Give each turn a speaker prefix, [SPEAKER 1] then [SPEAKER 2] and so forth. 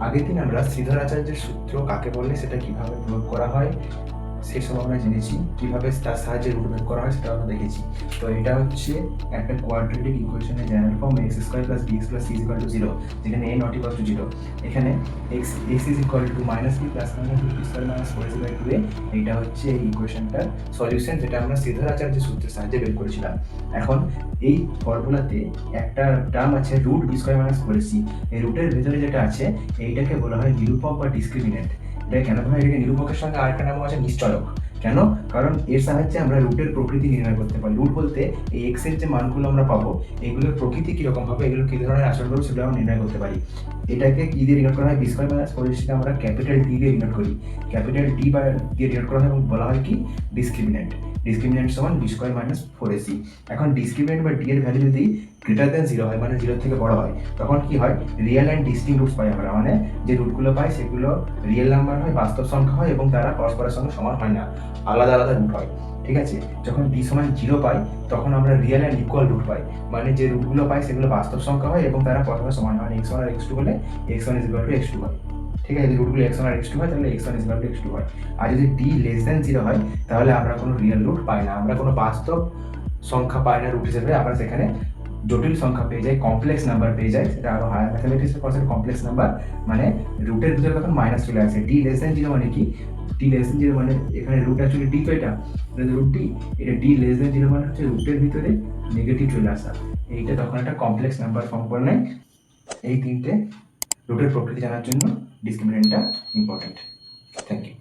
[SPEAKER 1] আগের দিন আমরা শ্রীধর আচার্যের সূত্র কাকে বলে সেটা কীভাবে প্রয়োগ করা হয়? সেসব আমরা জেনেছি। কীভাবে তার সাহায্যে রুট বের করা হয় সেটা আমরা দেখেছি। তো এটা হচ্ছে একটা কোয়াড্রেটিক ইকুয়েশনের general form x square plus b plus c equal to zero যেখানে a not equal to zero এখানে x x is equal to minus b plus minus b square minus four equal to a এইটা হচ্ছে এই ইকুয়েশনটার solution যেটা আমরা শ্রীধর আচার্যের সূত্রের সাহায্যে বের করেছিলাম। এখন এই ফর্মুলাতে একটা টার্ম আছে root b square minus four এই রুটের ভেতরে যেটা আছে, এইটাকে বলা হয় নিরূপক বা ডিসক্রিমিনেন্ট এটা কেন হয় এটাকে নিরূপকের সঙ্গে আরেকটা নাম আছে, নিশ্চয়ক। কেন? কারণ এর সাহায্যে আমরা রুটের প্রকৃতি নির্ণয় করতে পারি। রুট বলতে এই এক্সের যে মানগুলো আমরা পাবো, এগুলোর প্রকৃতি কীরকম হবে, এগুলো কী ধরনের আচরণ করবে সেগুলো আমরা নির্ণয় করতে পারি। এটাকে কি দিয়ে রিনোট করা হয়? বিস্কয় মাইনাস সেটা আমরা ক্যাপিটাল ডি দিয়ে রিনোট করি। ক্যাপিটাল ডি বা দিয়ে রিনোট করা হয় এবং বলা হয় কি? ডিসক্রিমিনেন্ট ডিসক্রিমিনেন্ট সমান b square minus four ac এখন ডিসক্রিমিনেন্ট বা ডি এর ভ্যালু যদি গ্রেটার দেন জিরো হয় মানে জিরো থেকে বড় হয়, তখন কি হয়? রিয়েল অ্যান্ড ডিস্টিং রুটস পাই আমরা মানে যে রুটগুলো পাই সেগুলো রিয়েল নাম্বার হয়, বাস্তব সংখ্যা হয় এবং তারা পরস্পরের সঙ্গে সমান হয় না, আলাদা আলাদা রুট হয়, ঠিক আছে? যখন ডি সমান জিরো পাই, তখন আমরা রিয়েল অ্যান্ড ইকুয়াল রুট পাই মানে যে রুটগুলো পাই সেগুলো বাস্তব সংখ্যা হয় এবং তারা পরস্পর সমান হয় এক্স ওয়ান আর এক্স টু হলে x one is equal to x two হয়। ঠিক আছে, যদি রুটগুলো এক্স ওয়ান আর এক্স টু হয়, তাহলে x one is x two হয়। আর যদি ডি লেস দেন জিরো হয়, তাহলে আমরা কোনো রিয়েল রুট পাই না। আমরা কোনো বাস্তব সংখ্যা পাই না রুট হিসেবে। আমরা সেখানে জটিল সংখ্যা পেয়ে যাই কমপ্লেক্স নাম্বার পেয়ে যাই, সেটা আরও হায়ার ম্যাথামেটিক্সের কনসেপ্ট কমপ্লেক্স নাম্বার মানে রুটের ভিতরে তখন মাইনাস চলে আসে। ডি লেস দেন জিরো মানে কি? ডি লেস দেন জিরো মানে এখানে রুট অ্যাকচুয়ালি ডি তো এটা রুট ডি এটা ডি লেস দেন জিরো মানে হচ্ছে রুটের ভিতরে নেগেটিভ চলে আসা। এইটা তখন একটা কমপ্লেক্স নাম্বার ফর্ম করে নেয়। এই তিনটে রুটের প্রকৃতি জানার জন্য ডিসক্রিমিনেন্টটা ইম্পর্টেন্ট থ্যাংক ইউ